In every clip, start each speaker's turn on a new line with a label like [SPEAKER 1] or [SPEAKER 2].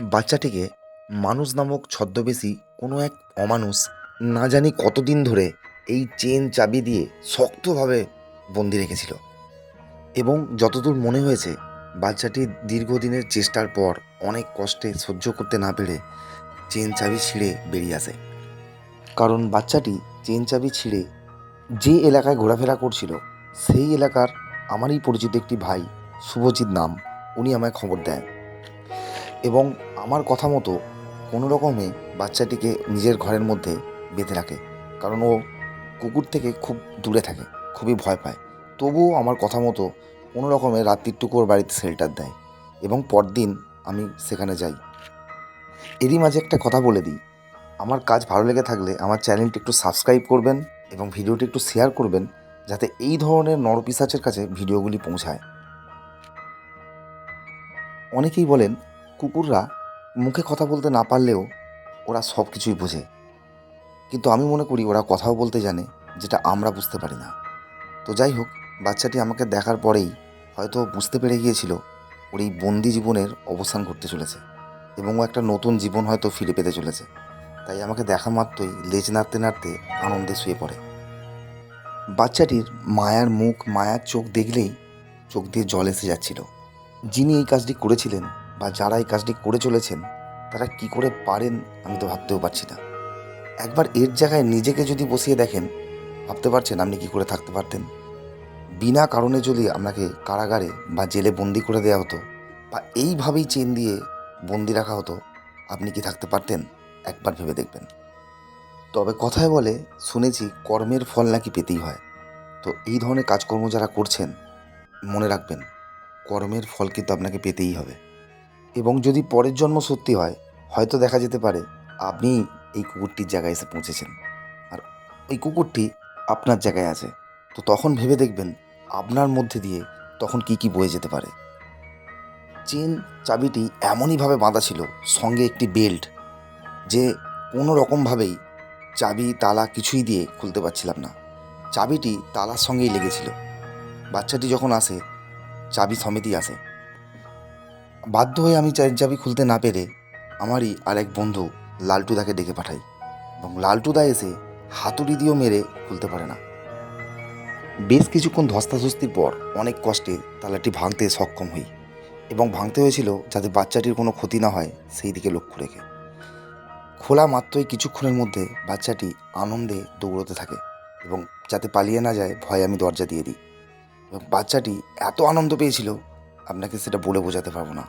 [SPEAKER 1] বাচ্চাটিকে মানুষ নামক ছদ্মবেশী কোনো এক অমানুষ না জানি কতদিন ধরে এই চেন চাবি দিয়ে শক্তভাবে বন্দি রেখেছিল। এবং যতদূর মনে হয়েছে, বাচ্চাটি দীর্ঘদিনের চেষ্টার পর অনেক কষ্টে সহ্য করতে না পেরে চেন চাবি ছিঁড়ে বেরিয়ে আসে। কারণ বাচ্চাটি চেন চাবি ছিঁড়ে যে এলাকায় ঘোরাফেরা করছিল, সেই এলাকার আমারই পরিচিত একটি ভাই, শুভজিৎ নাম, উনি আমায় খবর দেন। এবং আমার কথা মতো কোনো রকমে বাচ্চাটিকে নিজের ঘরের মধ্যে বেঁধে রাখে। কারণ ও কুকুর থেকে খুব দূরে থাকে, খুবই ভয় পায়। তবুও আমার কথা মতো কোনো রকমে রাত্রিটুকু ওর বাড়িতে শেল্টার দেয় এবং পরদিন আমি সেখানে যাই। এরই মাঝে একটা কথা বলে দিই। আমার কাজ ভালো লেগে থাকলে আমার চ্যানেলটি একটু সাবস্ক্রাইব করবেন এবং ভিডিওটি একটু শেয়ার করবেন যাতে এই ধরনের নরপিসাচের কাছে ভিডিওগুলি পৌঁছায়। অনেকেই বলেন, কুকুররা মুখে কথা বলতে না পারলেও ওরা সব কিছুই বোঝে। কিন্তু আমি মনে করি ওরা কথাও বলতে জানে, যেটা আমরা বুঝতে পারি না। তো যাই হোক, বাচ্চাটি আমাকে দেখার পরেই হয়তো বুঝতে পেরে গিয়েছিল ওর এই বন্দি জীবনের অবসান ঘটতে চলেছে এবং ও একটা নতুন জীবন হয়তো ফিরে পেতে চলেছে। তাই আমাকে দেখা মাত্রই লেজ নাড়তে নাড়তে আনন্দে শুয়ে পড়ে। বাচ্চাটির মায়ার মুখ, মায়ার চোখ দেখলেই চোখ দিয়ে জল এসে যাচ্ছিল। যিনি এই কাজটি করেছিলেন বা যারা এই কাজটি করে চলেছেন, তারা কি করে পারেন আমি তো ভাবতেও পারছি না। একবার এর জায়গায় নিজেকে যদি বসিয়ে দেখেন, ভাবতে পারছেন আপনি কি করে থাকতে পারতেন? বিনা কারণে যদি আপনাকে কারাগারে বা জেলে বন্দি করে দেওয়া হতো বা এইভাবেই চেন দিয়ে বন্দি রাখা হতো, আপনি কি থাকতে পারতেন? একবার ভেবে দেখবেন। তবে কথায় বলে, শুনেছি কর্মের ফল নাকি পেতেই হয়। তো এই ধরনের কাজকর্ম যারা করছেন, মনে রাখবেন, কর্মের ফল কিন্তু আপনাকে পেতেই হবে। এবং যদি পরের জন্ম সত্যি হয়, হয়তো দেখা যেতে পারে আপনি এই কুকুরটির জায়গায় এসে পৌঁছেছেন। আর ওই কুকুরটি আপনার জায়গায় আছে। তো তখন ভেবে দেখবেন আপনার মধ্যে দিয়ে তখন কি কি বয়ে যেতে পারে। চেন চাবিটি এমনইভাবে বাঁধা ছিল, সঙ্গে একটি বেল্ট, যে কোনো রকমভাবেই চাবি, তালা কিছুই দিয়ে খুলতে পারছিলাম না। চাবিটি তালার সঙ্গেই লেগেছিল। বাচ্চাটি যখন আসে, চাবি সমেতই আসে। বাধ্য হয়ে আমি চায়ের চাবি খুলতে না পেরে আমারই আর এক বন্ধু লালটুদাকে ডেকে পাঠাই এবং লালটুদা এসে হাতুড়ি দিয়েও মেরে খুলতে পারে না। বেশ কিছুক্ষণ ধস্তাধস্তির পর অনেক কষ্টে তালাটি ভাঙতে সক্ষম হই এবং ভাঙতে হয়েছিল যাতে বাচ্চাটির কোনো ক্ষতি না হয় সেই দিকে লক্ষ্য রেখে। খোলা মাত্রই কিছুক্ষণের মধ্যে বাচ্চাটি আনন্দে দৌড়তে থাকে এবং যাতে পালিয়ে না যায় ভয়ে আমি দরজা দিয়ে দিই। এবং বাচ্চাটি এত আনন্দ পেয়েছিল আপনাকে সেটা বলে বোঝাতে পারব না।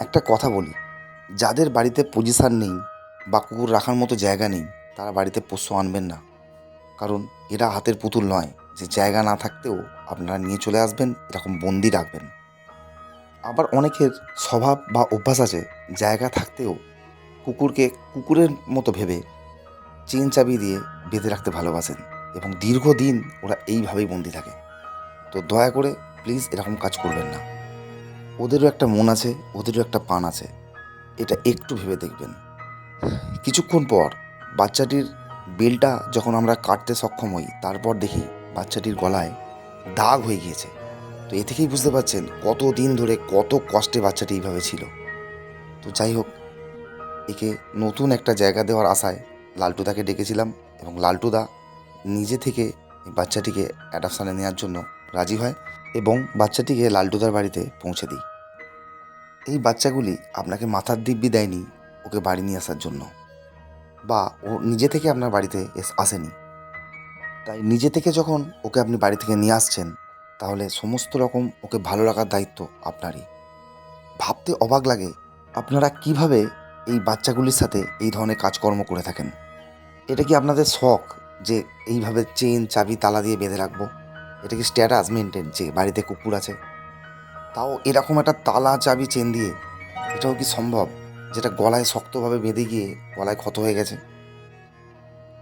[SPEAKER 1] একটা কথা বলি, যাদের বাড়িতে পজিশান নেই বা কুকুর রাখার মতো জায়গা নেই, তারা বাড়িতে পোষ্য আনবেন না। কারণ এরা হাতের পুতুল নয়, যে জায়গা না থাকতেও আপনারা নিয়ে চলে আসবেন, এরকম বন্দি রাখবেন। আবার অনেকের স্বভাব বা অভ্যাস আছে, জায়গা থাকতেও কুকুরকে কুকুরের মতো ভেবে চেন চাবি দিয়ে বেঁধে রাখতে ভালোবাসেন এবং দীর্ঘদিন ওরা এইভাবেই বন্দি থাকে। তো দয়া করে প্লিজ এরকম কাজ করবেন না। ওদেরও একটা মন আছে, ওদেরও একটা পান আছে। এটা একটু ভেবে দেখবেন। কিছুক্ষণ পর বাচ্চাটির বেলটা যখন আমরা কাটতে সক্ষম হই, তারপর দেখি বাচ্চাটির গলায় দাগ হয়ে গিয়েছে। তো এ থেকেই বুঝতে পারছেন কত দিন ধরে কত কষ্টে বাচ্চাটি এইভাবে ছিল। তো যাই হোক, একে নতুন একটা জায়গা দেওয়ার আশায় লালটুদাকে ডেকেছিলাম এবং লালটুদা নিজে থেকে বাচ্চাটিকে অ্যাডাপশানে নেওয়ার জন্য রাজি হয়। এবং বাচ্চাটিকে লালটুদার বাড়িতে পৌঁছে দিই। এই বাচ্চাগুলি আপনাকে মাথার দিব্যি দেয়নি ওকে বাড়ি নিয়ে আসার জন্য। বা ও নিজে থেকে আপনার বাড়িতে এস- আসেনি। তাই নিজে থেকে যখন ওকে আপনি বাড়ি থেকে নিয়ে আসছেন, তাহলে সমস্ত রকম ওকে ভালো রাখার দায়িত্ব আপনারই। ভাবতে অবাক লাগে আপনারা কীভাবে এই বাচ্চাগুলির সাথে এই ধরনের কাজকর্ম করে থাকেন। এটা কি আপনাদের শখ যে এইভাবে চেন চাবি, তালা দিয়ে বেঁধে রাখব? এটা কি স্ট্যাটাস মেনটেন যে বাড়িতে কুকুর আছে। তাও এরকম একটা তালা চাবি চেন দিয়ে। এটাও কি সম্ভব? যেটা গলায় শক্তভাবে বেঁধে গিয়ে গলায় ক্ষত হয়ে গেছে।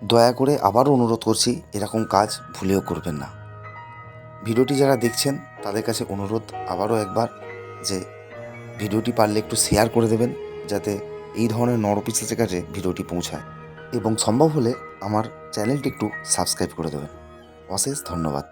[SPEAKER 1] দয়া করে আবারও অনুরোধ করছি, এরকম কাজ ভুলেও করবেন না। ভিডিওটি যারা দেখছেন, তাদের কাছে অনুরোধ আবারও একবার যে ভিডিওটি পারলে একটু শেয়ার করে দেবেন, যাতে এই ধরনের নরপিসের কাছে ভিডিওটি পৌঁছায়। এবং সম্ভব হলে আমার চ্যানেলটি একটু সাবস্ক্রাইব করে দেবেন। অশেষ ধন্যবাদ।